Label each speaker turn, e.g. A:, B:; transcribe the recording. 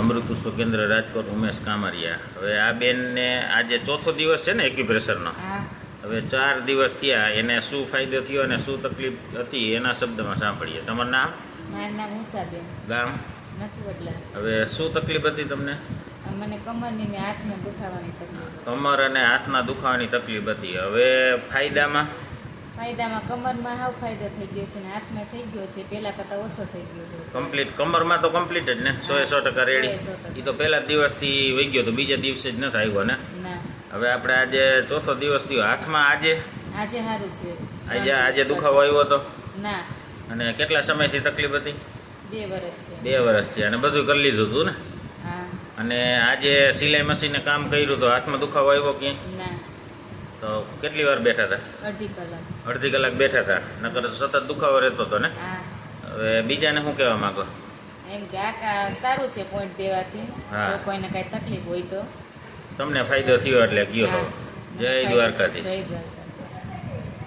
A: અમૃત સુકેન્દ્ર કેન્દ્ર રાજકોટ ઉમેશ કામરિયા. હવે આ બેનને આજે ચોથો દિવસ છે ને એક્યુપ્રેશરનો. હવે ચાર દિવસ થયા એને શું ફાયદો થયો અને શું તકલીફ હતી એના શબ્દમાં સાંભળીએ. તમારું નામ?
B: મારું નામ ઉષાબેન.
A: ગામ?
B: નથી બદલા
A: હવે શું તકલીફ હતી તમને?
B: મને કમરની ને હાથને દુખાવાની તકલીફ
A: કમર અને હાથના દુખાવાની તકલીફ હતી. હવે ફાયદામાં?
B: ફાયદામાં કમરમાં હાવ ફાયદો થઈ ગયો છે ને હાથમાં થઈ ગયો છે પહેલા કરતાં ઓછો થઈ ગયો છે.
A: કમ્પ્લીટ કમરમાં તો કમ્પ્લીટ જ ને? સો એ સો ટકા. રેડી
B: એ
A: તો પહેલા દિવસથી વહી ગયો તો બીજા દિવસે જ નથી આવ્યો ને? હવે આપણે આજે ચોથો દિવસ થયો. હાથમાં આજે?
B: આજે સારું છે.
A: આજે આજે દુખાવો આવ્યો હતો
B: ના.
A: અને કેટલા સમયથી તકલીફ હતી?
B: બે વર્ષથી
A: બે વર્ષથી અને બધું કરી લીધું હતું ને? અને આજે સિલાઈ મશીને કામ કર્યું તો હાથમાં દુખાવો આવ્યો ક્યાંય?
B: ના.
A: તો કેટલી વાર બેઠા હતા?
B: અડધી કલાક.
A: અડધી કલાક બેઠા હતા. નકર સતત દુખાવો રહેતો હતો ને?
B: હા.
A: હવે બીજાને શું કહેવા માંગો?
B: એમ કે આ કા- સારું છે પોઈન્ટ દેવાથી.
A: હા.
B: જો કોઈને કાંઈ તકલીફ હોય તો.
A: તમને ફાયદો થયો એટલે ગયો
B: હા.
A: જય દ્વારકાધીશ.
B: જય દ્વારકા